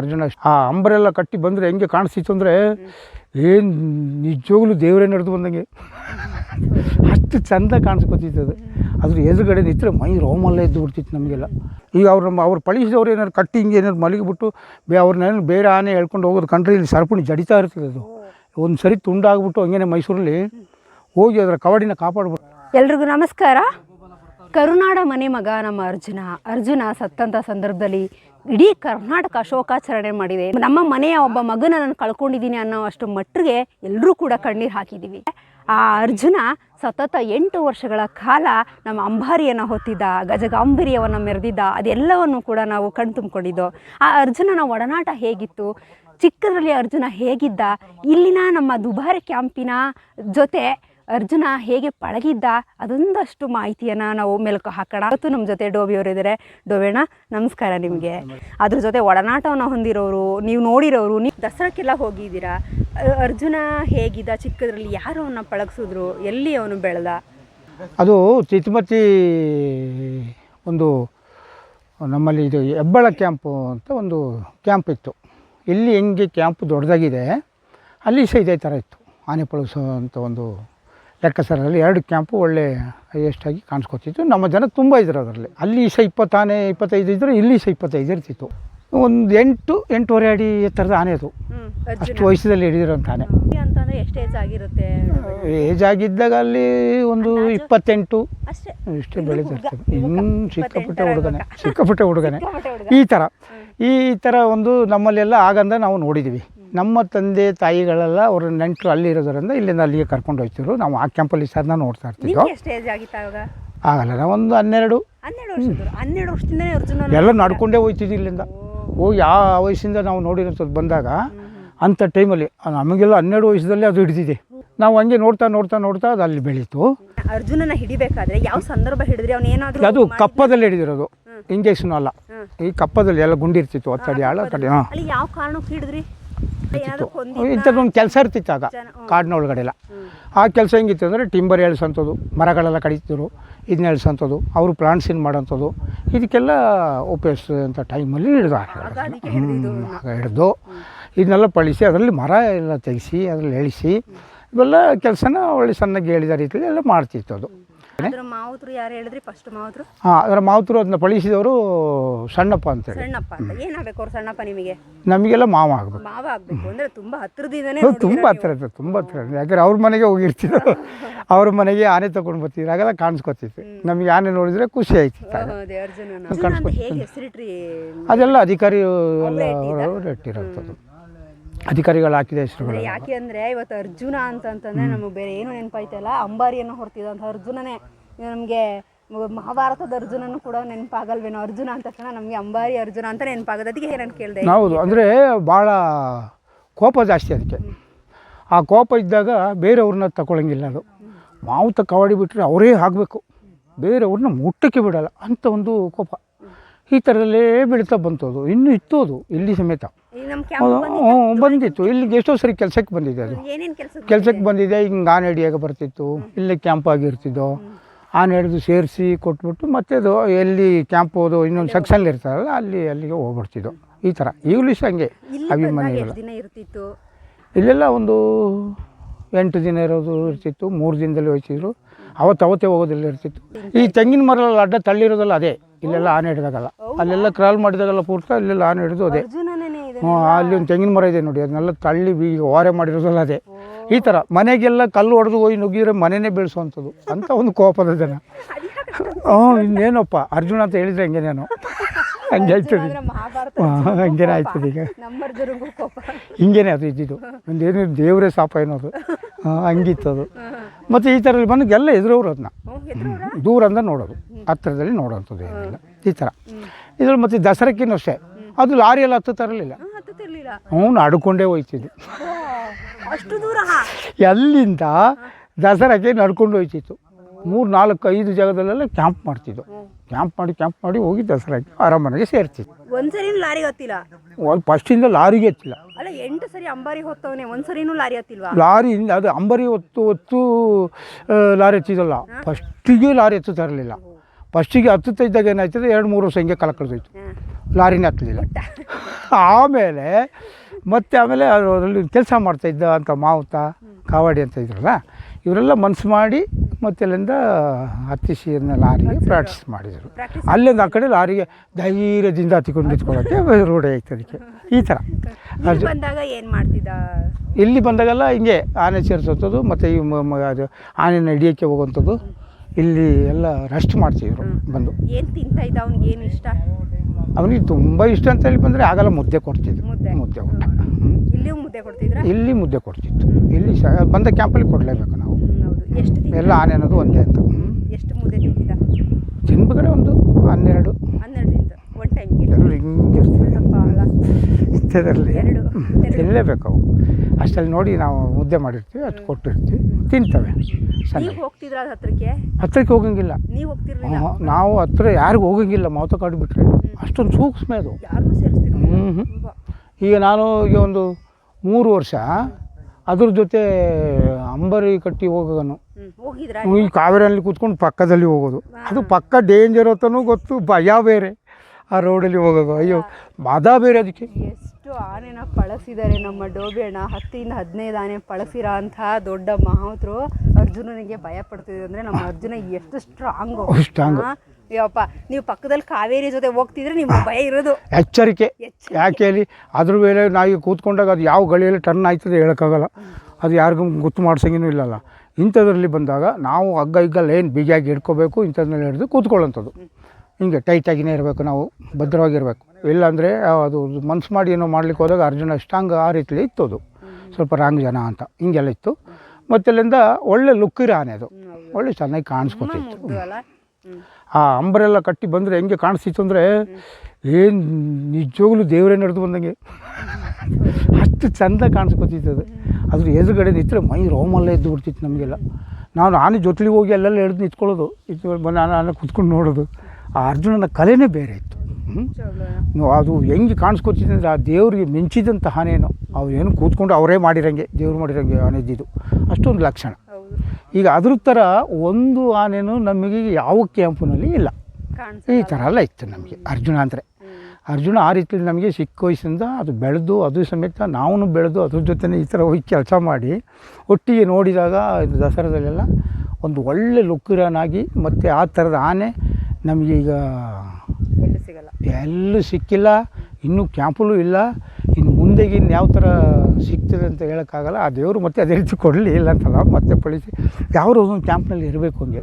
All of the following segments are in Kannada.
ಅರ್ಜುನ ಆ ಅಂಬರೆಲ್ಲ ಕಟ್ಟಿ ಬಂದರೆ ಹೆಂಗೆ ಕಾಣಿಸ್ತಿತ್ತು ಅಂದರೆ ಏನು ನಿಜವಾಗ್ಲೂ ದೇವರೇ ನಡೆದು ಬಂದಂಗೆ. ಅಷ್ಟು ಚಂದ ಕಾಣಿಸ್ಕೊತಿತ್ತು ಅದು. ಅದ್ರ ಎದುರುಗಡೆ ನಿಂತರೆ ಮೈ ರೋಮಲ್ಲ ಎದ್ದು ಬಿಡ್ತಿತ್ತು ನಮಗೆಲ್ಲ. ಈಗ ಅವ್ರು ನಮ್ಮ ಅವ್ರು ಪಳಿಸಿದವ್ರು ಏನಾದ್ರು ಕಟ್ಟಿ ಹಿಂಗೆ ಏನಾದ್ರು ಮಲಗಿಬಿಟ್ಟು ಬೇ ಬೇರೆ ಆನೆ ಹೇಳ್ಕೊಂಡು ಹೋಗೋದು ಕಂಡ್ರೆ ಇಲ್ಲಿ ಸರಪಣಿ ಜಡಿತಾ ಇರ್ತದೆ ಅದು. ಒಂದು ಸರಿ ತುಂಡಾಗ್ಬಿಟ್ಟು ಹಂಗೇನೆ ಮೈಸೂರಲ್ಲಿ ಹೋಗಿ ಅದರ ಕವಡಿನ ಕಾಪಾಡ್ಬಿಟ್ಟು ಎಲ್ರಿಗೂ ನಮಸ್ಕಾರ. ಕರುನಾಡ ಮನೆ ಮಗ ನಮ್ಮ ಅರ್ಜುನ. ಅರ್ಜುನ ಸತ್ತಂಥ ಸಂದರ್ಭದಲ್ಲಿ ಇಡೀ ಕರ್ನಾಟಕ ಅಶೋಕಾಚರಣೆ ಮಾಡಿದೆ. ನಮ್ಮ ಮನೆಯ ಒಬ್ಬ ಮಗನ ನಾನು ಕಳ್ಕೊಂಡಿದ್ದೀನಿ ಅನ್ನೋ ಅಷ್ಟು ಮಟ್ಟಿಗೆ ಎಲ್ಲರೂ ಕೂಡ ಕಣ್ಣೀರು ಹಾಕಿದ್ದೀವಿ ಆ ಅರ್ಜುನ ಸತತ ಎಂಟು ವರ್ಷಗಳ ಕಾಲ ನಮ್ಮ ಅಂಬಾರಿಯನ್ನು ಹೊತ್ತಿದ್ದ ಗಜಗಾಂಬರಿಯವನ್ನು ಮೆರೆದಿದ್ದ, ಅದೆಲ್ಲವನ್ನು ಕೂಡ ನಾವು ಕಣ್ ತುಂಬಿಕೊಂಡಿದ್ದು. ಆ ಅರ್ಜುನನ ಒಡನಾಟ ಹೇಗಿತ್ತು? ಚಿಕ್ಕದರಲ್ಲಿ ಅರ್ಜುನ ಹೇಗಿದ್ದ? ಇಲ್ಲಿನ ನಮ್ಮ ದುಬಾರಿ ಕ್ಯಾಂಪಿನ ಜೊತೆ ಅರ್ಜುನ ಹೇಗೆ ಪಳಗಿದ್ದ? ಅದೊಂದಷ್ಟು ಮಾಹಿತಿಯನ್ನು ನಾವು ಮೆಲುಕು ಹಾಕೋಣ. ಇವತ್ತು ನಮ್ಮ ಜೊತೆ ಡೋಬಿಯವರು ಇದ್ದಾರೆ ಡೋಬೇಣ ನಮಸ್ಕಾರ ನಿಮಗೆ. ಅದ್ರ ಜೊತೆ ಒಡನಾಟವನ್ನು ಹೊಂದಿರೋರು ನೀವು ನೋಡಿರೋರು ನೀವು ದಸರಾಕ್ಕೆಲ್ಲ ಹೋಗಿದ್ದೀರಾ? ಅರ್ಜುನ ಹೇಗಿದ್ದ? ಚಿಕ್ಕದ್ರಲ್ಲಿ ಯಾರು ಅವನ್ನ ಪಳಗಿಸಿದ್ರು? ಎಲ್ಲಿ ಅವನು ಬೆಳೆದ? ಅದು ಚಿತ್ಮತಿ ಒಂದು ನಮ್ಮಲ್ಲಿ ಇದು ಹೆಬ್ಬಳ ಕ್ಯಾಂಪು ಅಂತ ಒಂದು ಕ್ಯಾಂಪ್ ಇತ್ತು. ಇಲ್ಲಿ ಹೆಂಗೆ ಕ್ಯಾಂಪ್ ದೊಡ್ಡದಾಗಿದೆ ಅಲ್ಲಿ ಸಹ ಇದೇ ಥರ ಇತ್ತು. ಆನೆ ಅಂತ ಒಂದು ಲೆಕ್ಕಾಚಾರದಲ್ಲಿ ಎರಡು ಕ್ಯಾಂಪು ಒಳ್ಳೆ ಹೈಯೆಸ್ಟಾಗಿ ಕಾಣಿಸ್ಕೊತಿತ್ತು. ನಮ್ಮ ಜನ ತುಂಬ ಇದ್ರು ಅದರಲ್ಲಿ. ಅಲ್ಲಿ ಸಹ ಇಪ್ಪತ್ತಾನೆ ಇಪ್ಪತ್ತೈದು ಇದ್ದರೆ ಇಲ್ಲಿ ಸಹ ಇಪ್ಪತ್ತೈದು ಇರ್ತಿತ್ತು. ಒಂದು ಎಂಟು ಎಂಟೂವರೆ ಅಡಿ ಎತ್ತರದ ಆನೆ ಅದು. ಅಷ್ಟು ವಯಸ್ಸಲ್ಲಿ ಹಿಡಿದಿರೋಂಥ ಆನೆ. ಏಜ್ ಆಗಿದ್ದಾಗ ಅಲ್ಲಿ ಒಂದು ಇಪ್ಪತ್ತೆಂಟು. ಇಷ್ಟೇ ಬೆಳೆದಿರ್ತದೆ ಇನ್ನು ಸಿಕ್ಕಾಪಟ್ಟೆ ಹುಡುಗನೆ. ಸಿಕ್ಕಾಪಟ್ಟೆ ಹುಡುಗನೆ. ಈ ಥರ. ಈ ಥರ ಒಂದು ನಮ್ಮಲ್ಲೆಲ್ಲ ಆಗಂದ ನಾವು ನೋಡಿದ್ದೀವಿ ನಮ್ಮ ತಂದೆ ತಾಯಿಗಳೆಲ್ಲ ಅವ್ರ ನೆಂಟರು ಅಲ್ಲಿ ಇರೋದ್ರಿಂದ ಇಲ್ಲಿಂದ ಅಲ್ಲಿಗೆ ಕರ್ಕೊಂಡು ಹೋಗ್ತಿದ್ರು ನಾವು ಆ ಕ್ಯಾಂಪಲ್ಲಿ ಸರ್ನ ನೋಡ್ತಾ ಇರ್ತಿದ್ವು. ನಿಮ್ಗೆ ಎಷ್ಟು ಏಜ್ ಆಗಿತ್ತು ಅವಾಗ ಆಗಲ್ಲ ನಾವು ಒಂದು ಹನ್ನೆರಡು. ಹನ್ನೆರಡು ವರ್ಷದವರು ಹನ್ನೆರಡು ವರ್ಷದಿಂದನೇ ಅರ್ಜುನ ಎಲ್ಲ ನಡ್ಕೊಂಡೇ ಹೋಗ್ತಿದ್ವಿ ಇಲ್ಲಿಂದ. ಹೋಗಿ ಆ ವಯಸ್ಸಿಂದ ನಾವು ನೋಡಿರೋದು ಬಂದಾಗ ಅಂಥ ಟೈಮಲ್ಲಿ ನಮಗೆಲ್ಲ ಹನ್ನೆರಡು ವಯಸ್ಸಲ್ಲೇ ಅದು ಹಿಡಿದಿದೆ. ನಾವು ಹಂಗೆ ನೋಡ್ತಾ ನೋಡ್ತಾ ನೋಡ್ತಾ ಅದು ಅಲ್ಲಿ ಬೆಳೀತು. ಅರ್ಜುನನ ಹಿಡಿಬೇಕಾದ್ರೆ ಯಾವ ಸಂದರ್ಭ ಹಿಡಿದ್ರಿ? ಅವ್ನು ಏನಾದ್ರು ಅದು ಕಪ್ಪದಲ್ಲಿ ಹಿಡಿದಿರೋದು. ಇಂಜೆಕ್ಷನ್ ಅಲ್ಲ. ಈ ಕಪ್ಪದಲ್ಲಿ ಎಲ್ಲ ಗುಂಡಿರ್ತಿತ್ತು ಒತ್ತಡಿ ಆಳ ಕಡೆ ಹಾಂ. ಯಾವ ಕಾರಣಕ್ಕೆ ಹಿಡಿದ್ರಿ? ಇಂಥದ್ದೊಂದು ಕೆಲಸ ಇರ್ತಿತ್ತು ಆಗ ಕಾಡಿನ ಒಳಗಡೆಲ್ಲ ಆ ಕೆಲಸ ಹೆಂಗಿತ್ತು ಅಂದರೆ ಟಿಂಬರ್ ಎಳ್ಸೋಂಥದ್ದು ಮರಗಳೆಲ್ಲ ಕಡಿತಿದ್ರು ಇದನ್ನ ಎಳ್ಸೋಂಥದ್ದು ಅವರು ಪ್ಲಾಂಟ್ಸಿನ್ ಮಾಡೋಂಥದ್ದು ಇದಕ್ಕೆಲ್ಲ ಉಪಯೋಗಿಸಿದಂಥ ಟೈಮಲ್ಲಿ ಹಿಡಿದು ಹಿಡಿದು ಇದನ್ನೆಲ್ಲ ಪಳಿಸಿ ಅದರಲ್ಲಿ ಮರ ಎಲ್ಲ ತೆಗೆಸಿ ಅದರಲ್ಲಿ ಎಳಿಸಿ ಇವೆಲ್ಲ ಕೆಲಸನ ಒಳ್ಳೆ ಸಣ್ಣಗೆ ಹೇಳಿದ ರೀತಿಯಲ್ಲಿ ಎಲ್ಲ ಮಾಡ್ತಿತ್ತು ಅದು. ಅದ್ರ ಮಾವುತರು ಯಾರು ಹೇಳಿದ್ರಿ? ಫಸ್ಟ್ ಮಾವುತರು? ಹಾಂ ಅದರ ಮಾವುತರು ಅದನ್ನ ಪಳಿಸಿದವರು ಸಣ್ಣಪ್ಪ ಅಂತೇಳಿ ಸಣ್ಣಪ್ಪ ಅಂತ. ಏನಾಗಬೇಕು ಅವ್ರು ಸಣ್ಣಪ್ಪ ನಿಮಗೆ? ನಮಗೆಲ್ಲ ಮಾವ ಆಗಬೇಕು. ಮಾವ ಆಗ್ಬೇಕು. ಅಂದ್ರೆ ತುಂಬಾ ಹತ್ರದಿಂದನೇ ಹೌದು, ತುಂಬ ಹತ್ರ ಇರ್ತದೆ ತುಂಬ ಹತ್ರ ಇದೆ ಯಾಕಂದ್ರೆ ಅವ್ರ ಮನೆಗೆ ಹೋಗಿರ್ತಿದ್ರು ಅವ್ರ ಮನೆಗೆ ಆನೆ ತಗೊಂಡು ಬರ್ತಿದ್ರು ಆಗೆಲ್ಲ ಕಾಣಿಸ್ಕೊತಿತ್ತು ನಮಗೆ ಆನೆ ನೋಡಿದ್ರೆ ಖುಷಿ ಆಯ್ತಿತ್ತು ಆಗ. ಅರ್ಜುನ ಅಂತ ಹೇಗೆ ಹೆಸರಿಟ್ರಿ? ಅದೆಲ್ಲ ಅಧಿಕಾರಿ ಎಲ್ಲ ಅವರು ಇಟ್ಟಿರೋಂಥದ್ದು ಅಧಿಕಾರಿಗಳು ಹಾಕಿದ ಹೆಸರುಗಳು ಯಾಕೆ ಅಂದ್ರೆ ಇವತ್ತು ಅರ್ಜುನ ಅಂತಂದ್ರೆ ನಮಗೆ ಬೇರೆ ಏನು ನೆನಪಾಯ್ತಲ್ಲ ಅಂಬಾರಿಯನ್ನು ಹೊರ್ತಿದಂತ ಅರ್ಜುನನೇ. ನಮಗೆ ಮಹಾಭಾರತದ ಅರ್ಜುನನು ಕೂಡ ನೆನಪಾಗಲ್ವೇನೋ. ಅರ್ಜುನ ಅಂತ ತಕ್ಷಣ ನಮಗೆ ಅಂಬಾರಿ ಅರ್ಜುನ ಅಂತ ನೆನಪಾಗದ ಅದಕ್ಕೆ ಏನಂತ ಕೇಳಿದೆ ಹೌದು ಅಂದರೆ ಭಾಳ ಕೋಪ ಜಾಸ್ತಿ ಅದಕ್ಕೆ. ಆ ಕೋಪ ಇದ್ದಾಗ ಬೇರೆಯವ್ರನ್ನ ತಗೊಳಂಗಿಲ್ಲ ಅದು. ಮಾವುತ ಕವಾಡಿ ಬಿಟ್ಟರೆ ಅವರೇ ಆಗಬೇಕು ಬೇರೆಯವ್ರನ್ನ ಮುಟ್ಟಕ್ಕೆ ಬಿಡಲ್ಲ. ಅಂತ ಒಂದು ಕೋಪ. ಈ ಥರದಲ್ಲೇ ಬೆಳೀತಾ ಬಂತು ಅದು ಇನ್ನೂ ಇತ್ತು ಅದು ಇಲ್ಲಿ ಸಮೇತ. ಬಂದಿತ್ತು. ಇಲ್ಲಿಗೆ ಎಷ್ಟೋ ಸರಿ ಕೆಲಸಕ್ಕೆ ಬಂದಿದೆ ಅದು. ಕೆಲ್ಸಕ್ಕೆ ಕೆಲಸ ಕೆಲಸಕ್ಕೆ ಬಂದಿದೆ ಹಿಂಗೆ ಆನೆ ಹಿಡಿಯಾಗ ಬರ್ತಿತ್ತು. ಇಲ್ಲಿ ಕ್ಯಾಂಪ್ ಆಗಿರ್ತಿದ್ದೋ ಆನೆ ಹಿಡಿದು ಸೇರಿಸಿ ಕೊಟ್ಬಿಟ್ಟು ಮತ್ತೆ ಅದು ಎಲ್ಲಿ ಕ್ಯಾಂಪ್ ಹೋದು ಇನ್ನೊಂದು ಸೆಕ್ಷನ್ ಇರ್ತಾರಲ್ಲ ಅಲ್ಲಿ ಅಲ್ಲಿಗೆ ಹೋಗ್ಬಿಡ್ತಿದ್ದೋ. ಈ ಥರ ಈಗಲೂ ಸಹ ಹಂಗೆ ಅಭಿಮಾನಿಗಳು. ಇಲ್ಲೆಲ್ಲ ಒಂದು ಎಂಟು ದಿನ ಇರೋದು ಇರ್ತಿತ್ತು ಮೂರು ದಿನದಲ್ಲಿ ಹೋಯ್ತಿದ್ರು. ಅವತ್ತು ಅವತ್ತೇ ಹೋಗೋದಿಲ್ಲ ಇರ್ತಿತ್ತು. ಈ ತೆಂಗಿನ ಮರ ಅಡ್ಡ ತಳ್ಳಿರೋದಲ್ಲ ಅದೇ ಇಲ್ಲೆಲ್ಲ ಆನೆ ಹಿಡಿದಾಗಲ್ಲ. ಅಲ್ಲೆಲ್ಲ ಕ್ರಾಲ್ ಮಾಡಿದಾಗಲ್ಲ ಪೂರ್ತಿ ಅಲ್ಲೆಲ್ಲ ಆನೆ ಹಿಡಿದು ಅದೇ. ಹ್ಞೂ ಅಲ್ಲಿ ಒಂದು ತೆಂಗಿನ ಮರ ಇದೆ ನೋಡಿ ಅದನ್ನೆಲ್ಲ ತಳ್ಳಿ ಬೀಗ ಓರೆ ಮಾಡಿರೋದಲ್ಲ ಅದೇ. ಈ ಥರ ಮನೆಗೆಲ್ಲ ಕಲ್ಲು ಹೊಡೆದು ಹೋಗಿ ನುಗ್ಗಿದ್ರೆ ಮನೆನೇ ಬೆಳೆಸುವಂಥದ್ದು ಅಂತ ಒಂದು ಕೋಪದ ಜನ. ಹ್ಞೂ ಇನ್ನೇನಪ್ಪ ಅರ್ಜುನ ಅಂತ ಹೇಳಿದ್ರೆ ನಾನು. ಹಂಗೆ ಆಯ್ತದೆ. ಹಂಗೇನೆ ಆಯ್ತದೆ ಈಗ. ಹಿಂಗೇನೆ ಅದು ಇದ್ದಿದ್ದು. ಒಂದೇನು ದೇವರೇ ಸಾಪ ಏನೋದು ಹಂಗಿತ್ತು ಅದು ಮತ್ತು ಈ ಥರದಲ್ಲಿ ಬಂದು ಎಲ್ಲ ಎದುರವ್ರು ಅದನ್ನ. ದೂರ ಅಂದ್ರೆ ದೂರಿಂದ ನೋಡೋದು ಹತ್ತಿರದಲ್ಲಿ ನೋಡೋವಂಥದ್ದು ಏನಿಲ್ಲ. ಈ ಥರ ಇದ್ರಲ್ಲಿ ಮತ್ತು ದಸರಕ್ಕಿನ್ನೂ ಅಷ್ಟೇ. ಅದು ಲಾರಿಯಲ್ಲಿ ಹತ್ತು ತರಲಿಲ್ಲ ಹತ್ತುತ್ತಿರ್ಲಿಲ್ಲ ಅವನು ನಡ್ಕೊಂಡೇ ಹೋಯ್ತಿದ್ದು. ಅಷ್ಟು ದೂರ? ಎಲ್ಲಿಂದ ದಸರಾಗೆ ನಡ್ಕೊಂಡು ಹೋಯ್ತಿತ್ತು. ಮೂರು ನಾಲ್ಕು ಐದು ಜಾಗದಲ್ಲೆಲ್ಲ ಕ್ಯಾಂಪ್ ಮಾಡ್ತಿದ್ದು ಕ್ಯಾಂಪ್ ಮಾಡಿ ಕ್ಯಾಂಪ್ ಮಾಡಿ ಹೋಗಿ ದಸರಾಗೆ ಅರಮನೆಗೆ ಸೇರ್ತಿತ್ತು ಒಂದ್ಸರಿನೂ ಲಾರಿ ಹತ್ತಿಲ್ಲ? ಫಸ್ಟಿಂದ ಲಾರಿಗೆ ಹತ್ತಿಲ್ಲ. ಅಲ್ಲ ಎಂಟು ಸರಿ ಅಂಬಾರಿ ಹೊತ್ತವನೆ ಒಂದ್ಸರಿನೂ ಲಾರಿ ಹತ್ತಿಲ್ವಾ? ಲಾರಿ ಇಲ್ಲ ಅದು ಅಂಬಾರಿ ಹೊತ್ತು ಹೊತ್ತು ಲಾರಿ ಹತ್ತಿದಲ್ಲ ಫಸ್ಟಿಗೆ ಲಾರಿ ಹತ್ತು ತರಲಿಲ್ಲ. ಫಸ್ಟಿಗೆ ಹತ್ತುತ್ತಾ ಇದ್ದಾಗ ಏನಾಯ್ತದೆ? ಎರಡು ಮೂರು ವರ್ಷ ಹಿಂಗೆ ಕಾಲ ಕಳೆದೋಯ್ತು. ಲಾರಿನೇ ಹತ್ತಲಿಲ್ಲ. ಆಮೇಲೆ ಮತ್ತೆ ಆಮೇಲೆ ಅದರಲ್ಲಿ ಕೆಲಸ ಮಾಡ್ತಾಯಿದ್ದ ಅಂತ ಮಾವುತ ಕಾವಾಡಿ ಅಂತ ಇದ್ರಲ್ಲ ಇವರೆಲ್ಲ ಮನಸ್ಸು ಮಾಡಿ ಮತ್ತೆ ಅಲ್ಲಿಂದ ಹತ್ತಿಸಿ ಅದನ್ನ ಲಾರಿಗೆ ಪ್ರಾಕ್ಟೀಸ್ ಮಾಡಿದರು. ಅಲ್ಲಿಂದ ಆ ಕಡೆ ಲಾರಿಗೆ ಧೈರ್ಯದಿಂದ ಹತ್ತಿಕೊಂಡು ನಿಂತ್ಕೊಳ್ಳೋಕ್ಕೆ ರೂಢಿ ಆಯ್ತು ಅದಕ್ಕೆ. ಈ ಥರ. ಬಂದಾಗ ಏನು ಮಾಡ್ತಿದ್ದ? ಇಲ್ಲಿ ಬಂದಾಗೆಲ್ಲ ಹಿಂಗೆ ಆನೆ ಸೇರಿಸೋದು ಮತ್ತು ಈ ಅದು ಆನೆನ ಹಿಡಿಯೋಕ್ಕೆ ಹೋಗುವಂಥದ್ದು ಇಲ್ಲಿ ಎಲ್ಲ ರೆಸ್ಟ್ ಮಾಡ್ತಿದ್ರು ಬಂದು. ಏನು ತಿಂತಾ ಇದ್ದ ಅವ್ನಿಗೆ ಏನು ಇಷ್ಟ? ಅವನಿಗೆ ತುಂಬ ಇಷ್ಟ ಅಂತ ಹೇಳಿ ಬಂದರೆ ಆಗಲ್ಲ ಮುದ್ದೆ ಕೊಡ್ತಿದ್ರು ಮುದ್ದೆ. ಮುದ್ದೆ ಊಟ. ಹ್ಮ್. ಇಲ್ಲಿಯೂ ಮುದ್ದೆ ಕೊಡ್ತಿದ್ರ? ಇಲ್ಲಿ ಮುದ್ದೆ ಕೊಡ್ತಿತ್ತು. ಇಲ್ಲಿ ಸ ಬಂದ ಕ್ಯಾಂಪಲ್ಲಿ ಕೊಡಲೇಬೇಕು ನಾವು. ಹೌದು. ಎಷ್ಟು ಎಲ್ಲ ಆನೆ ಅನ್ನೋದು ಒಂದೇ ಅಂತ. ಎಷ್ಟು ಮುದ್ದೆ ತಿಂತಿದ್ದ ತಿನ್ಬೇಕಾದ್ರೆ ಒಂದು ಹನ್ನೆರಡು. ಹನ್ನೆರಡು ತಿಂತ. ಹಿಂಗೆ? ಅಪ್ಪ ಎರಡು. ತಿನ್ನಲೇಬೇಕು ಅವು. ಅಷ್ಟಲ್ಲಿ ನೋಡಿ ನಾವು ಮುದ್ದೆ ಮಾಡಿರ್ತೀವಿ ಅದು ಕೊಟ್ಟಿರ್ತೀವಿ ತಿಂತವೆ. ಸಣ್ಣ. ಹೋಗ್ತಿದ್ರ ಹತ್ರಕ್ಕೆ? ಹತ್ರಕ್ಕೆ ಹೋಗಂಗಿಲ್ಲ. ನೀವು ನಾವು ಹತ್ರ ಯಾರಿಗೂ ಹೋಗಂಗಿಲ್ಲ ಮಾತು ಕಾಡು ಬಿಟ್ಟರೆ ಅಷ್ಟೊಂದು ಸೂಕ್ಷ್ಮ ಅದು ಹ್ಞೂ ಹ್ಞೂ. ಈಗ ನಾನು ಈಗ ಒಂದು ಮೂರು ವರ್ಷ ಅದ್ರ ಜೊತೆ ಅಂಬರಿ ಕಟ್ಟಿ ಹೋಗೋನು ಈ ಕಾವೇರಿಯಲ್ಲಿ ಕೂತ್ಕೊಂಡು ಪಕ್ಕದಲ್ಲಿ ಹೋಗೋದು. ಅದು ಪಕ್ಕ ಡೇಂಜರ್ ಅಂತನೂ ಗೊತ್ತು ಭಯ ಬೇರೆ. ಆ ರೋಡಲ್ಲಿ ಹೋಗೋದು. ಅಯ್ಯೋ ಬಾಧ ಬೇರೆ ಅದಕ್ಕೆ. ಎಷ್ಟು ಆನೆನ ಪಳಸಿದ್ದಾರೆ ನಮ್ಮ ಡೋಬಿ ಅಣ್ಣ. ಹತ್ತಿಂದ ಹದಿನೈದು ಆನೆ ಪಳಸಿರೋ ಅಂತಹ ದೊಡ್ಡ ಮಹಾತ್ರು ಅರ್ಜುನನಿಗೆ ಭಯ ಪಡ್ತಿದ್ರು ಅಂದ್ರೆ ನಮ್ಮ ಅರ್ಜುನ ಎಷ್ಟು ಸ್ಟ್ರಾಂಗ್ ಸ್ಟ್ರಾಂಗ್ ಯಪ್ಪ ನೀವು ಪಕ್ಕದಲ್ಲಿ ಕಾವೇರಿ ಜೊತೆ ಹೋಗ್ತಿದ್ರೆ ನಿಮ್ಮ ಭಯ ಇರೋದು. ಎಚ್ಚರಿಕೆ. ಎಚ್ಚರಿಕೆ. ಯಾಕೆ ಹೇಳಿ? ಅದ್ರ ಮೇಲೆ ನಾವು ಕೂತ್ಕೊಂಡಾಗ ಅದು ಯಾವ ಗಳಿಯಲ್ಲಿ ಟರ್ನ್ ಆಯ್ತದೆ ಹೇಳೋಕ್ಕಾಗಲ್ಲ. ಅದು ಯಾರಿಗೂ ಗೊತ್ತು ಮಾಡ್ಸಂಗೇನು ಇಲ್ಲಲ್ಲ. ಇಂಥದ್ರಲ್ಲಿ ಬಂದಾಗ ನಾವು ಹಗ್ಗ ಹಿಗ್ಗಲ್ಲಿ ಏನು ಬಿಗಿಯಾಗಿ ಹಿಡ್ಕೋಬೇಕು ಇಂಥದ್ರಲ್ಲಿ ಹಿಡಿದು ಕೂತ್ಕೊಳ್ಳೋಂಥದ್ದು ಹಿಂಗೆ ಟೈಟಾಗಿನೇ ಇರಬೇಕು ನಾವು ಭದ್ರವಾಗಿರಬೇಕು. ಇಲ್ಲಾಂದರೆ ಅದು ಮನ್ಸು ಮಾಡಿ ಏನೋ ಮಾಡ್ಲಿಕ್ಕೆ ಹೋದಾಗ ಅರ್ಜುನ ಅಷ್ಟಾಂಗ ಆ ರೀತಿಲಿ ಇತ್ತು ಅದು ಸ್ವಲ್ಪ ರಾಂಗ್ ಜನ ಅಂತ ಹಿಂಗೆಲ್ಲ ಇತ್ತು. ಮತ್ತು ಅಲ್ಲಿಂದ ಒಳ್ಳೆ ಲುಕ್ ಇರೋ ಆನೆ ಅದು. ಒಳ್ಳೆ ಚೆನ್ನಾಗಿ ಕಾಣಿಸ್ಕೊತಿತ್ತು. ಆ ಅಂಬರೆಲ್ಲ ಕಟ್ಟಿ ಬಂದರೆ ಹೆಂಗೆ ಕಾಣಿಸ್ತಿತ್ತು ಅಂದರೆ ಏನು ನಿಜವಾಗ್ಲೂ ದೇವರೇ ನಡೆದು ಬಂದಂಗೆ. ಅಷ್ಟು ಚಂದ ಕಾಣಿಸ್ಕೊತಿತ್ತು ಅದು. ಅದ್ರ ಎದುರುಗಡೆ ನಿಂತರೆ ಮೈ ರೋಮಲ್ಲೇ ಎದ್ದು ಬಿಡ್ತಿತ್ತು ನಮಗೆಲ್ಲ. ನಾನು ಆನೆ ಜೊತೆಲಿ ಹೋಗಿ ಅಲ್ಲೆಲ್ಲ ಹಿಡಿದು ನಿಂತ್ಕೊಳ್ಳೋದು. ಇದು ನಾನು ಆನೆ ಕುತ್ಕೊಂಡು ನೋಡೋದು. ಆ ಅರ್ಜುನನ ಕಲೆನೇ ಬೇರೆ ಇತ್ತು? ಅದು ಹೆಂಗೆ ಕಾಣಿಸ್ಕೊತಿದ್ದೆ ಅಂದರೆ ಆ ದೇವ್ರಿಗೆ ಮಿಂಚಿದಂಥ ಆನೆನೋ ಅವ್ರು ಏನು ಕೂತ್ಕೊಂಡು ಅವರೇ ಮಾಡಿರಂಗೆ ದೇವ್ರು ಮಾಡಿರಂಗೆ ಆನೆ ಇದ್ದಿದ್ದು ಅಷ್ಟೊಂದು ಲಕ್ಷಣ. ಈಗ ಅದ್ರ ಥರ ಒಂದು ಆನೆನೂ ನಮಗೆ ಯಾವ ಕ್ಯಾಂಪ್ನಲ್ಲಿ ಇಲ್ಲ. ಈ ಥರ ಎಲ್ಲ ಇತ್ತು ನಮಗೆ ಅರ್ಜುನ ಅಂದರೆ. ಅರ್ಜುನ ಆ ರೀತಿಯಲ್ಲಿ ನಮಗೆ ಸಿಕ್ಕ ವಯಸ್ಸಿಂದ ಅದು ಬೆಳೆದು ಅದು ಸಮೇತ ನಾವು ಬೆಳೆದು ಅದ್ರ ಜೊತೆ ಈ ಥರ ಹೋಗಿ ಕೆಲಸ ಮಾಡಿ ಒಟ್ಟಿಗೆ ನೋಡಿದಾಗ ಇದು ದಸರಾದಲ್ಲೆಲ್ಲ ಒಂದು ಒಳ್ಳೆ ಲುಕ್ಕಿರನಾಗಿ ಮತ್ತು ಆ ಥರದ ಆನೆ ನಮಗೆ ಈಗ ಎಲ್ಲೂ ಸಿಗಲ್ಲ. ಎಲ್ಲೂ ಸಿಕ್ಕಿಲ್ಲ ಇನ್ನೂ ಕ್ಯಾಂಪಲ್ಲೂ ಇಲ್ಲ. ಇನ್ನು ಮುಂದೆಗೆ ಇನ್ನು ಯಾವ ಥರ ಸಿಗ್ತದೆ ಅಂತ ಹೇಳೋಕ್ಕಾಗಲ್ಲ. ಆ ದೇವರು ಮತ್ತೆ ಅದೇ ರೀತಿ ಕೊಡಲಿ ಇಲ್ಲ ಅಂತಲ್ಲ ಮತ್ತೆ ಪಳಿಸಿ ಯಾವ್ದು ಒಂದೊಂದು ಕ್ಯಾಂಪ್ನಲ್ಲಿ ಇರಬೇಕು ಹಂಗೆ.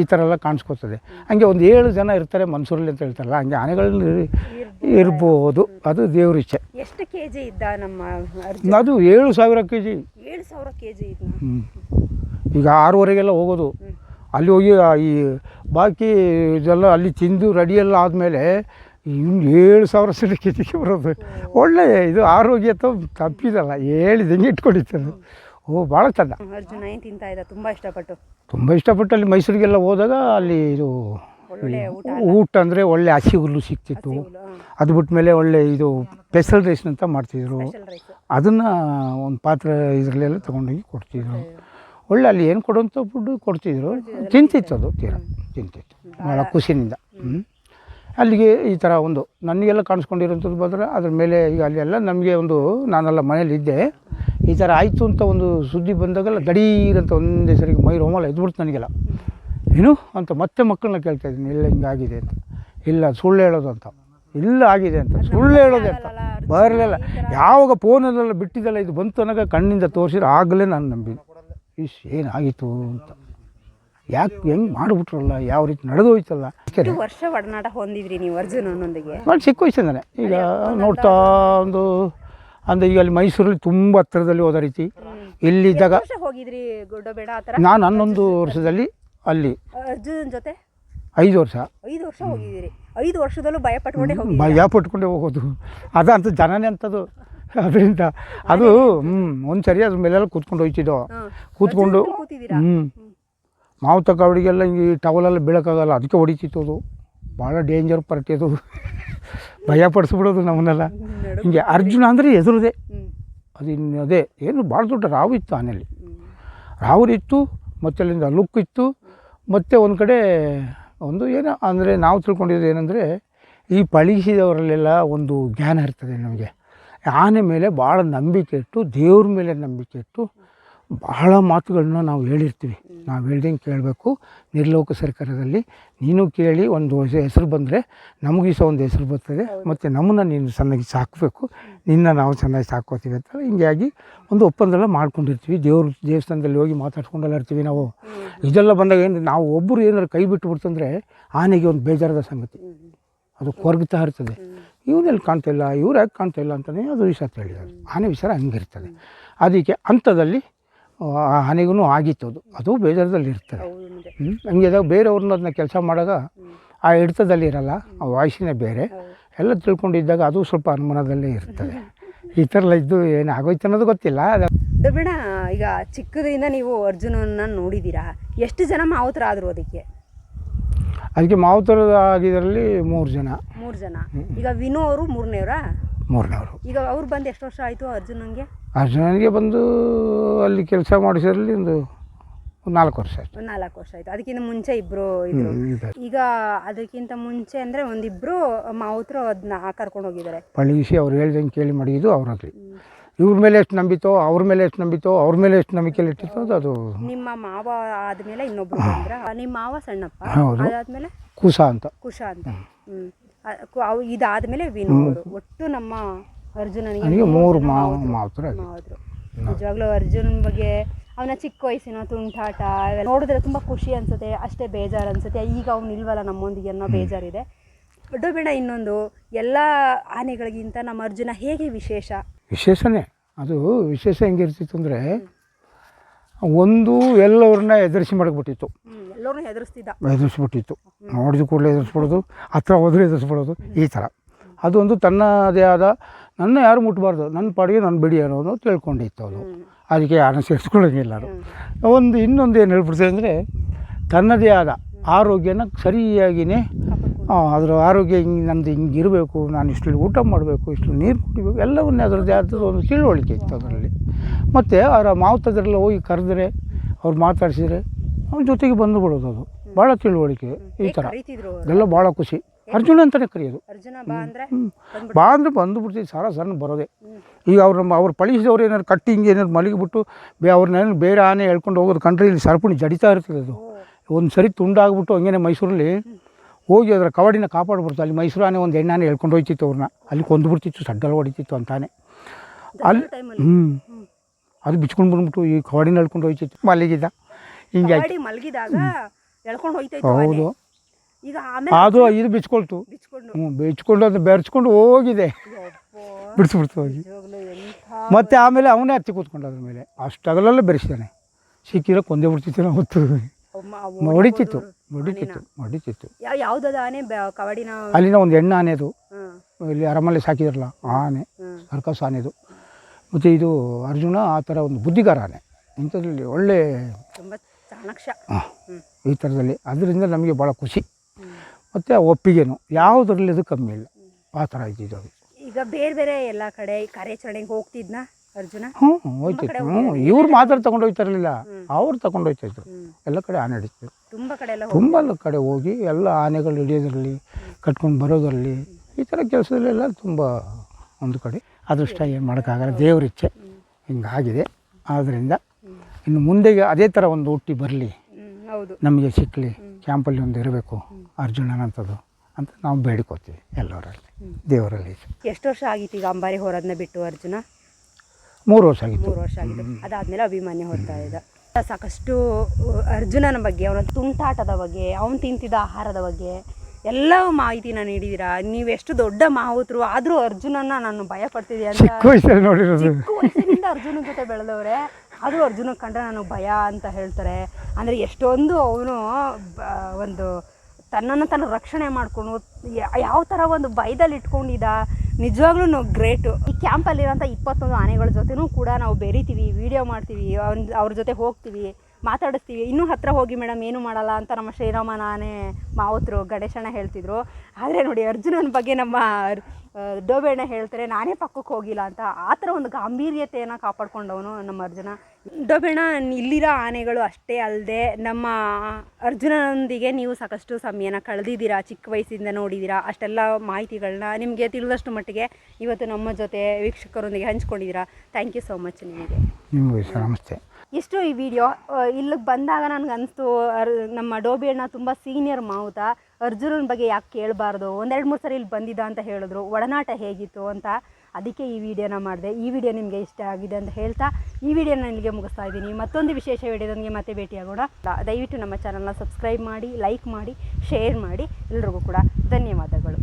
ಈ ಥರ ಎಲ್ಲ ಕಾಣಿಸ್ಕೊತದೆ. ಹಂಗೆ ಒಂದು ಏಳು ಜನ ಇರ್ತಾರೆ ಮನ್ಸೂರಲ್ಲಿ ಅಂತ ಹೇಳ್ತಾರಲ್ಲ ಹಂಗೆ ಆನೆಗಳಲ್ಲಿ ಇರ್ಬೋದು. ಅದು ದೇವ್ರ ಇಚ್ಛೆ. ಎಷ್ಟು ಕೆ ಜಿ ಇದ್ದ ನಮ್ಮ ಅದು ಏಳು ಸಾವಿರ ಕೆ ಜಿ ಏಳು ಸಾವಿರ ಕೆ ಜಿ ಈಗ ಆರೂವರೆಗೆಲ್ಲ ಹೋಗೋದು. ಅಲ್ಲಿ ಹೋಗಿ ಈ ಬಾಕಿ ಇದೆಲ್ಲ ಅಲ್ಲಿ ತಿಂದು ರೆಡಿಯೆಲ್ಲ ಆದಮೇಲೆ ಇನ್ನು ಏಳು ಸಾವಿರ ಸರಿ ಕಿತಿಗೆ ಬರೋದು. ಒಳ್ಳೆ ಇದು ಆರೋಗ್ಯ ತಪ್ಪಿದಲ್ಲ ಹೇಳಿದಂಗೆ ಇಟ್ಕೊಂಡಿತ್ತು ಓ ಭಾಳ ಚಂದ ಅರ್ಜುನ ಏನು ತಿಂತಾ ಇದ್ದ? ತುಂಬ ಇಷ್ಟಪಟ್ಟು. ತುಂಬ ಇಷ್ಟಪಟ್ಟು ಅಲ್ಲಿ ಮೈಸೂರಿಗೆಲ್ಲ ಹೋದಾಗ ಅಲ್ಲಿ ಇದು ಊಟ ಅಂದರೆ ಒಳ್ಳೆ ಹಸಿ ಹುಲ್ಲು ಸಿಕ್ತಿತ್ತು. ಅದು ಬಿಟ್ಟ ಮೇಲೆ ಒಳ್ಳೆ ಇದು ಪೆಸಲ್ ರೈಸ್ ಅಂತ ಮಾಡ್ತಿದ್ರು. ಸ್ಪೆಷಲ್ ಅದನ್ನು ಒಂದು ಪಾತ್ರೆ ಇದರಲ್ಲೆಲ್ಲ ತೊಗೊಂಡೋಗಿ ಕೊಡ್ತಿದ್ರು. ಒಳ್ಳೆ ಅಲ್ಲಿ ಏನು ಕೊಡುವಂಥ ಫುಡ್ಡು ಕೊಡ್ತಿದ್ರು. ತಿಂತಿತ್ತು ಅದು ತೀರ. ತಿಂತಿತ್ತು. ಭಾಳ ಖುಷಿನಿಂದ. ಅಲ್ಲಿಗೆ ಈ ಥರ ಒಂದು ನನಗೆಲ್ಲ ಕಾಣಿಸ್ಕೊಂಡಿರೋಂಥದ್ದು ಬಂದರೆ ಅದ್ರ ಮೇಲೆ ಈಗ ಅಲ್ಲೆಲ್ಲ ನಮಗೆ ಒಂದು ನಾನೆಲ್ಲ ಮನೇಲಿ ಇದ್ದೆ. ಈ ಥರ ಆಯಿತು ಅಂತ ಒಂದು ಸುದ್ದಿ ಬಂದಾಗೆಲ್ಲ ದಡೀರಂತ ಒಂದೇ ಸರಿಗೆ ಮೈ ರೋಮಲ್ಲ ಎದ್ಬಿಡ್ತು ನನಗೆಲ್ಲ. ಏನು? ಅಂತ ಮತ್ತೆ ಮಕ್ಕಳನ್ನ ಕೇಳ್ತಾ ಇದ್ದೀನಿ. ಇಲ್ಲ ಹಿಂಗಾಗಿದೆ ಅಂತ. ಇಲ್ಲ ಸುಳ್ಳು ಹೇಳೋದು ಅಂತ. ಇಲ್ಲ ಆಗಿದೆ ಅಂತ. ಸುಳ್ಳು ಹೇಳೋದೆ ಅಂತ. ಬರಲಿಲ್ಲ. ಯಾವಾಗ ಫೋನಲ್ಲೆಲ್ಲ ಬಿಟ್ಟಿದ್ದಲ್ಲ ಇದು ಬಂತು ಅನ್ನೋಕೆ ಕಣ್ಣಿಂದ ತೋರಿಸಿದ್ರೆ ಆಗಲೇ ನಾನು ನಂಬಿದೆ ಇಶ್ ಏನಾಗಿತ್ತು ಅಂತ. ಯಾಕೆ ಹೆಂಗೆ ಮಾಡಿಬಿಟ್ರಲ್ಲ ಯಾವ ರೀತಿ ನಡೆದೋಯ್ತಲ್ಲ. ಎಷ್ಟು ವರ್ಷ ಒಡನಾಟ ಹೊಂದಿದ್ರಿ ನೀವು ಅರ್ಜುನನೊಂದಿಗೆ ನಾನು ಚಿಕ್ಕ ವಯಸ್ಸಿಂದಾನೆ. ಈಗ ನೋಡ್ತಾ ಒಂದು ಅಂದರೆ ಈಗ ಅಲ್ಲಿ ಮೈಸೂರಲ್ಲಿ ತುಂಬ ಹತ್ತಿರದಲ್ಲಿ ಹೋದ ರೀತಿ. ಇಲ್ಲಿದ್ದಾಗ ವರ್ಷ ಹೋಗಿದ್ರಿ ಗುಡ್ಡಬೇಡ ಆ ಥರ? ನಾನು ಹನ್ನೊಂದು ವರ್ಷದಲ್ಲಿ ಅಲ್ಲಿ. ಅರ್ಜುನ ಜೊತೆ? ಐದು ವರ್ಷ. ಐದು ವರ್ಷ ಹೋಗಿದ್ದೀರಿ. ಐದು ವರ್ಷದಲ್ಲೂ ಭಯ ಪಟ್ಕೊಂಡೆ ಹೋಗಿ ಭಯ ಪಟ್ಕೊಂಡೆ ಹೋಗೋದು. ಅದಂತ ಜನನೇ ಅಂತದು. ಅದರಿಂದ ಅದು ಹ್ಞೂ ಒಂದು ಸರಿ ಅದ್ರ ಮೇಲೆಲ್ಲ ಕೂತ್ಕೊಂಡು ಹೋಯ್ತಿದ್ದೋ. ಕೂತ್ಕೊಂಡು ಹ್ಞೂ ಮಾವು ತಗೊಳ್ಳಿಗೆಲ್ಲ ಹಿಂಗೆ ಟವಲೆಲ್ಲ ಬೀಳೋಕ್ಕಾಗಲ್ಲ ಅದಕ್ಕೆ ಹೊಡಿತಿತ್ತು ಅದು. ಭಾಳ ಡೇಂಜರ್ ಪರ್ಟಿ ಅದು. ಭಯ ಪಡಿಸ್ಬಿಡೋದು ನಮ್ಮನ್ನೆಲ್ಲ. ಹಿಂಗೆ ಅರ್ಜುನ ಅಂದರೆ ಎದುರುದೆ. ಅದಿನ್ನು ಅದು ಇನ್ನು ಅದೇ ಏನು ಭಾಳ ದೊಡ್ಡ ರಾವು ಇತ್ತು ಆನೆಯಲ್ಲಿ ರಾವುರಿತ್ತು ಮತ್ತು ಅಲ್ಲಿಂದ ಲುಕ್ ಇತ್ತು ಮತ್ತು ಒಂದು ಕಡೆ ಒಂದು ಏನೋ ಅಂದರೆ ನಾವು ತಿಳ್ಕೊಂಡಿದ್ದು ಏನಂದರೆ ಈ ಪಳಗಿಸಿದವರಲ್ಲೆಲ್ಲ ಒಂದು ಜ್ಞಾನ ಇರ್ತದೆ ನಮಗೆ. ಆನೆ ಮೇಲೆ ಭಾಳ ನಂಬಿಕೆ ಇಟ್ಟು ದೇವ್ರ ಮೇಲೆ ನಂಬಿಕೆ ಇಟ್ಟು ಬಹಳ ಮಾತುಗಳನ್ನ ನಾವು ಹೇಳಿರ್ತೀವಿ. ನಾವು ಹೇಳ್ದಂಗೆ ಕೇಳಬೇಕು. ನಿರ್ಲೋಕ ಸರ್ಕಾರದಲ್ಲಿ ನೀನು ಕೇಳಿ ಒಂದು ಹೆಸರು ಬಂದರೆ ನಮಗೂ ಸಹ ಒಂದು ಹೆಸರು ಬರ್ತದೆ. ಮತ್ತು ನಮ್ಮನ್ನು ನೀನು ಚೆನ್ನಾಗಿ ಸಾಕಬೇಕು. ನಿನ್ನ ನಾವು ಚೆನ್ನಾಗಿ ಸಾಕೋತೀವಿ ಅಂತ ಹಿಂಗಾಗಿ ಒಂದು ಒಪ್ಪಂದೆಲ್ಲ ಮಾಡ್ಕೊಂಡಿರ್ತೀವಿ. ದೇವ್ರ ದೇವಸ್ಥಾನದಲ್ಲಿ ಹೋಗಿ ಮಾತಾಡ್ಕೊಂಡೆಲ್ಲ ಇರ್ತೀವಿ ನಾವು. ಇದೆಲ್ಲ ಬಂದಾಗ ಏನು ನಾವು ಒಬ್ಬರು ಏನಾದ್ರು ಕೈ ಬಿಟ್ಟು ಬಿಡ್ತಂದರೆ ಆನೆಗೆ ಒಂದು ಬೇಜಾರದ ಸಂಗತಿ. ಅದು ಕೊರಗ್ತಾ ಇರ್ತದೆ. ಇವನೆಲ್ಲಿ ಕಾಣ್ತಾಯಿಲ್ಲ ಇವ್ರು ಯಾಕೆ ಕಾಣ್ತಿಲ್ಲ ಅಂತಲೇ ಅದು ವಿಷ ತಿಳಿಯೋದು. ಆನೆ ವಿಚಾರ ಹಂಗಿರ್ತದೆ. ಅದಕ್ಕೆ ಅಂಥದಲ್ಲಿ ಆ ಆನೆಗೂ ಆಗಿತ್ತು ಅದು. ಅದು ಬೇಜಾರದಲ್ಲಿ ಇರ್ತದೆ. ಹೌದು ನಿಜ. ಹ್ಮ್. ಹಂಗೆ ಇದಾಗ ಬೇರೆಯವ್ರನ್ನ ಅದನ್ನ ಕೆಲಸ ಮಾಡಾಗ ಆ ಹಿಡ್ತದಲ್ಲಿ ಇರಲ್ಲ ಆ ವಾಯ್ಸಿನೇ ಬೇರೆ. ಎಲ್ಲ ತಿಳ್ಕೊಂಡಿದ್ದಾಗ ಅದು ಸ್ವಲ್ಪ ಅನುಮಾನದಲ್ಲೇ ಇರ್ತದೆ. ಈ ಥರ ಎಲ್ಲ ಇದ್ದು ಏನು ಆಗೋಯ್ತು ಅನ್ನೋದು ಗೊತ್ತಿಲ್ಲ. ದೊಡ್ಡಣ್ಣ ಈಗ ಚಿಕ್ಕದಿಂದ ನೀವು ಅರ್ಜುನನ್ನ ನೋಡಿದ್ದೀರಾ ಎಷ್ಟು ಜನ ಮಾವುತರಾದ್ರು ಅದಕ್ಕೆ? ಅದಕ್ಕೆ ಮಾವುತರದ ಆಗಿದ್ರಲ್ಲಿ ಮೂರು ಜನ. ಮೂರು ಜನ. ಈಗ ವಿನು ಅವರು ಮೂರನೇವ್ರಾ? ಮೂರನೇವರು. ಈಗ ಅವ್ರು ಬಂದು ಎಷ್ಟು ವರ್ಷ ಆಯಿತು ಅರ್ಜುನಂಗೆ ಅರ್ಜುನನಿಗೆ ಬಂದು ಅಲ್ಲಿ ಕೆಲಸ ಮಾಡಿಸೋದ್ರಲ್ಲಿ ಒಂದು ನಾಲ್ಕು ವರ್ಷ ಆಯ್ತು. ನಾಲ್ಕು ವರ್ಷ ಆಯಿತು. ಅದಕ್ಕಿಂತ ಮುಂಚೆ ಇಬ್ಬರು ಇದ್ರು. ಈಗ ಅದಕ್ಕಿಂತ ಮುಂಚೆ ಅಂದರೆ ಒಂದಿಬ್ಬರು ಮಾವುತರು ಅದನ್ನ ಕರ್ಕೊಂಡು ಹೋಗಿದ್ದಾರೆ. ಪಳಗಿಸಿ ಅವ್ರು ಹೇಳ್ದಂಗೆ ಕೇಳಿ ಮಾಡಿದ್ದು ಅವ್ರಲ್ಲಿ ಇವ್ರ ಮೇಲೆ ಎಷ್ಟು ನಂಬಿತೋ ಅವ್ರ ಮೇಲೆ ಎಷ್ಟು ನಂಬಿತೋ ಅವ್ರ ಮೇಲೆ ಎಷ್ಟು ನಂಬಿಕೆಯಲ್ಲಿ ಇಟ್ಟಿತ್ತೋ ಅದು ಅದು ನಿಮ್ಮ ಮಾವ ಆದ್ಮೇಲೆ ಇನ್ನೊಬ್ರು ಬಂದ್ರ. ನಿಮ್ಮ ಮಾವ ಸಣ್ಣಪ್ಪ. ಹೌದು. ಅದಾದ್ಮೇಲೆ? ಕೂಸ ಅಂತ. ಕುಶ ಅಂತ. ಹ್ಮ್. ಅ- ಕು- ಅವ್ ಇದಾದ್ಮೇಲೆ ವಿನು ಅವರು. ಒಟ್ಟು ನಮ್ಮ ಅರ್ಜುನನಿಗೆ ನನಗೆ ಮೂರು ಮಾವ ಮಾವದ್ರು ನಿಜವಾಗ್ಲೂ ಅರ್ಜುನ್ ಬಗ್ಗೆ ಅವನ ಚಿಕ್ಕ ವಯಸ್ಸಿನ ತುಂಟಾಟ ಅವೆಲ್ಲ ನೋಡಿದ್ರೆ ತುಂಬಾ ಖುಷಿ ಅನ್ಸುತ್ತೆ. ಅಷ್ಟೇ ಬೇಜಾರು ಅನ್ಸುತ್ತೆ. ಈಗ ಅವ್ನು ಇಲ್ವಲ್ಲ ನಮ್ಮೊಂದಿಗೆ ಅನ್ನೋ ಬೇಜಾರಿದೆ. ದೊಡ್ಡ ಬೇಡ ಇನ್ನೊಂದು. ಎಲ್ಲ ಆನೆಗಳಿಗಿಂತ ನಮ್ಮ ಅರ್ಜುನ ಹೇಗೆ ವಿಶೇಷ? ವಿಶೇಷನೇ. ಅದು ವಿಶೇಷ ಹೆಂಗಿರ್ತಿತ್ತು ಅಂದರೆ ಒಂದು ಎಲ್ಲವ್ರನ್ನ ಎದುರಿಸಿ ಮಾಡ್ಬಿಟ್ಟಿತ್ತು ಎದುರಿಸ್ಬಿಟ್ಟಿತ್ತು ನೋಡಿದ ಕೂಡಲೇ ಎದುರಿಸ್ಬಿಡೋದು ಹತ್ರ ಹೋದ್ರೆ ಎದುರಿಸ್ಬಿಡೋದು ಈ ಥರ. ಅದೊಂದು ತನ್ನದೇ ಆದ ನನ್ನ ಯಾರು ಮುಟ್ಟಬಾರ್ದು ನನ್ನ ಪಾಡಿಗೆ ನನ್ನ ಬಿಡಿ ಅನ್ನೋದು ತಿಳ್ಕೊಂಡಿತ್ತು ಅದು. ಅದಕ್ಕೆ ಯಾರನ್ನ ಸೇರಿಸ್ಕೊಳ್ಳೋಂಗಿಲ್ಲ ಅದು. ಒಂದು ಇನ್ನೊಂದು ಏನು ಹೇಳ್ಬಿಡ್ತದೆ ಅಂದರೆ ತನ್ನದೇ ಆದ ಆರೋಗ್ಯನ ಸರಿಯಾಗಿಯೇ ಅದರ ಆರೋಗ್ಯ ಹಿಂಗೆ ನಂದು ಹಿಂಗೆ ಇರಬೇಕು ನಾನು ಇಷ್ಟು ಊಟ ಮಾಡಬೇಕು ಇಷ್ಟು ನೀರು ಕುಡಿಬೇಕು ಎಲ್ಲವನ್ನೇ ಅದರದ್ದೇ ಆದ ಒಂದು ತಿಳುವಳಿಕೆ ಇತ್ತು ಅದರಲ್ಲಿ. ಮತ್ತು ಅವರ ಮಾವುತದ್ರೆಲ್ಲ ಹೋಗಿ ಕರೆದ್ರೆ ಅವ್ರು ಮಾತಾಡಿಸಿದ್ರೆ ಅವ್ನ ಜೊತೆಗೆ ಬಂದು ಬಿಡೋದು ಅದು. ಭಾಳ ತಿಳುವಳಿಕೆ ಈ ಥರ. ಎಲ್ಲ ಅವ್ರು. ಭಾಳ ಖುಷಿ. ಅರ್ಜುನ ಅಂತಲೇ ಕರೆಯೋದು. ಅರ್ಜುನ ಬಾ ಅಂದ್ರೆ ಬಂದು ಬಿಡ್ತೀವಿ ಸಾರ ಸಣ್ಣ ಬರೋದೆ. ಈಗ ಅವ್ರು ನಮ್ಮ ಅವ್ರು ಪಳಿಸಿದವ್ರು ಏನಾದ್ರು ಕಟ್ಟಿ ಹಿಂಗೆ ಏನಾದ್ರು ಮಲಗಿಬಿಟ್ಟು ಬೇ ಅವ್ರನ್ನೇನು ಬೇರೆ ಆನೆ ಹೇಳ್ಕೊಂಡು ಹೋಗೋದು ಕಂಡ್ರೆ ಇಲ್ಲಿ ಸರಪಣಿ ಜಡಿತಾ ಇರ್ತದೆ ಅದು. ಒಂದು ಸರಿ ತುಂಡಾಗ್ಬಿಟ್ಟು ಹಂಗೇನೆ ಮೈಸೂರಲ್ಲಿ ಹೋಗಿ ಅದರ ಕವಡಿನ ಕಾಪಾಡ್ಬಿಡ್ತು. ಅಲ್ಲಿ ಮೈಸೂರು ಆನೆ ಒಂದು ಹೆಣ್ಣಾನೆ ಹೇಳ್ಕೊಂಡು ಹೋಯ್ತಿತ್ತು ಅವ್ರನ್ನ. ಅಲ್ಲಿ ಕೊಂದು ಬಿಡ್ತಿತ್ತು ಸಡ್ಡಲ್ಲಿ ಹೊಡಿತಿತ್ತು ಅಂತಾನೆ ಅಲ್ಲಿ ಹ್ಞೂ ಅದು ಬಿಚ್ಕೊಂಡು ಬಂದ್ಬಿಟ್ಟು ಈ ಕವಡಿನ ಹೇಳ್ಕೊಂಡು ಹೋಯ್ತಿತ್ತು. ಮಲಗಿದ್ದ ಹಿಂಗೆ ಹೌದು. ಅದು ಇದು ಬಿಚ್ಕೊಳ್ತು. ಹ್ಞೂ ಬೆಚ್ಕೊಂಡು ಅದು ಬೆರ್ಚ್ಕೊಂಡು ಹೋಗಿದೆ. ಬಿಡಿಸ್ಬಿಡ್ತು ಹೋಗಿ. ಮತ್ತೆ ಆಮೇಲೆ ಅವನೇ ಹತ್ತಿ ಕೂತ್ಕೊಂಡು ಅದ್ರ ಮೇಲೆ. ಅಷ್ಟು ಅಗಲೆಲ್ಲ ಬೆರೆಸಿದ್ದಾನೆ ಸಿಕ್ಕಿರೋ ಕೊಂದೇ ಬಿಡ್ತಿತ್ತು ನಾವು ಹೊಡಿತಿತ್ತು. ಹೊಡಿತಿತ್ತು. ಹೊಡಿತಿತ್ತು. ಯಾವ ಯಾವ್ದದ ಆನೆ ಕಬಡಿನ ಅಲ್ಲಿನ ಒಂದು ಹೆಣ್ಣು ಆನೆದು ಇಲ್ಲಿ ಅರಮಲ್ಲಿ ಸಾಕಿದ್ರಲ್ಲ ಆ ಆನೆ. ಸರ್ಕಸ್ ಆನೆದು ಮತ್ತು ಇದು ಅರ್ಜುನ ಆ ಥರ ಒಂದು ಬುದ್ಧಿಗಾರ ಆನೆ. ಇಂಥದ್ರಲ್ಲಿ ಒಳ್ಳೆ ತುಂಬಾ ಚಾಣಕ್ಷ. ಆ, ಈ ಥರದಲ್ಲಿ. ಅದರಿಂದ ನಮಗೆ ಭಾಳ ಖುಷಿ. ಮತ್ತು ಒಪ್ಪಿಗೆನು. ಯಾವುದರಲ್ಲಿ ಅದು ಕಮ್ಮಿ ಇಲ್ಲ. ಆ ಥರ ಇದ್ದಿದ್ದು ಅದು. ಈಗ ಬೇರೆ ಬೇರೆ ಎಲ್ಲ ಕಡೆ ಕಾರ್ಯಾಚರಣೆಗೆ ಹೋಗ್ತಿದ್ನ? ಅರ್ಜುನ? ಹ್ಞೂ ಹೋಯ್ತಿತ್ತು ಹ್ಞೂ ಇವ್ರು ಮಾತ್ರ ತಗೊಂಡು ಹೋಗ್ತಾರಲಿಲ್ಲ ಅವ್ರು ತಗೊಂಡು ಹೋಗ್ತಾಯಿದ್ರು ಎಲ್ಲ ಕಡೆ ಆನೆ ಹಿಡಿತಿದ್ರು ತುಂಬಾ ಕಡೆ ಎಲ್ಲ ತುಂಬ ಕಡೆ ಹೋಗಿ ಎಲ್ಲ ಆನೆಗಳು ಹಿಡಿಯೋದ್ರಲ್ಲಿ ಕಟ್ಕೊಂಡು ಬರೋದರಲ್ಲಿ ಈ ಥರ ಕೆಲಸದಲ್ಲೆಲ್ಲ ತುಂಬ ಒಂದು ಕಡೆ. ಅದೃಷ್ಟ ಏನು ಮಾಡೋಕ್ಕಾಗಲ್ಲ. ದೇವ್ರ ಇಚ್ಛೆ. ಹಿಂಗಾಗಿದೆ. ಆದ್ದರಿಂದ ಇನ್ನು ಮುಂದೆಗೆ ಅದೇ ಥರ ಒಂದು ಹುಟ್ಟಿ ಬರಲಿ. ಹೌದು. ನಮಗೆ ಸಿಕ್ಕಲಿ. ಕ್ಯಾಂಪಲ್ಲಿ ಒಂದು ಇರಬೇಕು. ಅರ್ಜುನನಂಥದ್ದು ಅಂತ ನಾವು ಬೇಡ್ಕೋತೀವಿ ಎಲ್ಲರಲ್ಲಿ ದೇವರಲ್ಲಿ. ಎಷ್ಟು ವರ್ಷ ಆಗಿತ್ತು ಈಗ ಅಂಬಾರಿ ಹೋರೋದನ್ನ ಬಿಟ್ಟು ಅರ್ಜುನ? ಮೂರು ವರ್ಷ ಆಗಿತ್ತು. ಮೂರು ವರ್ಷ ಆಗಿದೆ ಅದಾದ್ಮೇಲೆ ಅಭಿಮಾನಿ ಹೋಗ್ತಾ ಇದ್ದ ಸಾಕಷ್ಟು ಅರ್ಜುನನ ಬಗ್ಗೆ ಅವನ ತುಂಟಾಟದ ಬಗ್ಗೆ ಅವನು ತಿಂತಿದ್ದ ಆಹಾರದ ಬಗ್ಗೆ ಎಲ್ಲ ಮಾಹಿತಿನ ನೀಡಿದ್ದೀರಾ ನೀವೆಷ್ಟು ದೊಡ್ಡ ಮಾವುತರು ಆದರೂ ಅರ್ಜುನನ ನಾನು ಭಯ ಪಡ್ತಿದ್ದೆ ಅಂತ ಚಿಕ್ಕ ವಯಸ್ಸಲ್ಲಿ ನೋಡಿರೋದು. ಚಿಕ್ಕ ವಯಸ್ಸಿನಿಂದ ಅರ್ಜುನನ ಜೊತೆ ಬೆಳೆದವ್ರೆ ಆದರೂ ಅರ್ಜುನ ಕಂಡ್ರೆ ನನಗೆ ಭಯ ಅಂತ ಹೇಳ್ತಾರೆ. ಅಂದರೆ ಎಷ್ಟೊಂದು ಅವನು ಒಂದು ತನ್ನನ್ನು ತನ್ನ ರಕ್ಷಣೆ ಮಾಡಿಕೊಂಡು ಯಾವ ಥರ ಒಂದು ಭಯದಲ್ಲಿ ಇಟ್ಕೊಂಡಿದ್ದ ನಿಜವಾಗ್ಲೂ ಗ್ರೇಟು. ಈ ಕ್ಯಾಂಪಲ್ಲಿರೋಂಥ ಇಪ್ಪತ್ತೊಂದು ಆನೆಗಳ ಜೊತೆನೂ ಕೂಡ ನಾವು ಬೆರಿತೀವಿ ವಿಡಿಯೋ ಮಾಡ್ತೀವಿ, ಅವ್ನ, ಅವ್ರ ಜೊತೆ ಹೋಗ್ತೀವಿ, ಮಾತಾಡಿಸ್ತೀವಿ. ಇನ್ನೂ ಹತ್ರ ಹೋಗಿ ಮೇಡಮ್ ಏನು ಮಾಡಲ್ಲ ಅಂತ ನಮ್ಮ ಶ್ರೀರಾಮನ ಆನೆ ಮಾವತರು ಗಣೇಶಣ್ಣ ಹೇಳ್ತಿದ್ರು. ಆದರೆ ನೋಡಿ ಅರ್ಜುನನ ಬಗ್ಗೆ ನಮ್ಮ ಡೋಬೇಣ ಹೇಳ್ತಾರೆ ನಾನೇ ಪಕ್ಕಕ್ಕೆ ಹೋಗಿಲ್ಲ ಅಂತ. ಆ ಥರ ಒಂದು ಗಾಂಭೀರ್ಯತೆಯನ್ನು ಕಾಪಾಡ್ಕೊಂಡವನು ನಮ್ಮ ಅರ್ಜುನ. ಡೋಬೆಣ್ಣ ಇಲ್ಲಿರೋ ಆನೆಗಳು ಅಷ್ಟೇ ಅಲ್ಲದೆ ನಮ್ಮ ಅರ್ಜುನನೊಂದಿಗೆ ನೀವು ಸಾಕಷ್ಟು ಸಮಯನ ಕಳೆದಿದ್ದೀರಾ ಚಿಕ್ಕ ವಯಸ್ಸಿಂದ ನೋಡಿದ್ದೀರಾ ಅಷ್ಟೆಲ್ಲ ಮಾಹಿತಿಗಳನ್ನ ನಿಮಗೆ ತಿಳಿದಷ್ಟು ಮಟ್ಟಿಗೆ ಇವತ್ತು ನಮ್ಮ ಜೊತೆ ವೀಕ್ಷಕರೊಂದಿಗೆ ಹಂಚ್ಕೊಂಡಿದ್ದೀರಾ. ಥ್ಯಾಂಕ್ ಯು ಸೋ ಮಚ್ ನಿಮಗೆ. ನಿಮಗೆ ನಮಸ್ತೆ. ಇಷ್ಟು ಈ ವಿಡಿಯೋ ಇಲ್ಲಿಗೆ ಬಂದಾಗ ನನಗನ್ನಿಸ್ತು ಅರ್ ನಮ್ಮ ಡೋಬಿ ಅಣ್ಣ ತುಂಬ ಸೀನಿಯರ್ ಮಾವುತ. ಅರ್ಜುನನ ಬಗ್ಗೆ ಯಾಕೆ ಕೇಳಬಾರ್ದು? ಒಂದೆರಡು ಮೂರು ಸರಿ ಇಲ್ಲಿ ಬಂದಿದ್ದ ಅಂತ ಹೇಳಿದ್ರು. ಒಡನಾಟ ಹೇಗಿತ್ತು ಅಂತ ಅದಕ್ಕೆ ಈ ವಿಡಿಯೋನ ಮಾಡಿದೆ. ಈ ವಿಡಿಯೋ ನಿಮಗೆ ಇಷ್ಟ ಆಗಿದೆ ಅಂತ ಹೇಳ್ತಾ, ಈ ವಿಡಿಯೋನ ಇಲ್ಲಿಗೆ ಮುಗಿಸ್ತಾ ಇದ್ದೀನಿ. ಮತ್ತೊಂದು ವಿಶೇಷ ವಿಡಿಯೋದೊಂದಿಗೆ ಮತ್ತೆ ಭೇಟಿಯಾಗೋಣ. ದಯವಿಟ್ಟು ನಮ್ಮ ಚಾನಲ್ನ ಸಬ್ಸ್ಕ್ರೈಬ್ ಮಾಡಿ ಲೈಕ್ ಮಾಡಿ ಶೇರ್ ಮಾಡಿ ಎಲ್ರಿಗೂ ಕೂಡ ಧನ್ಯವಾದಗಳು.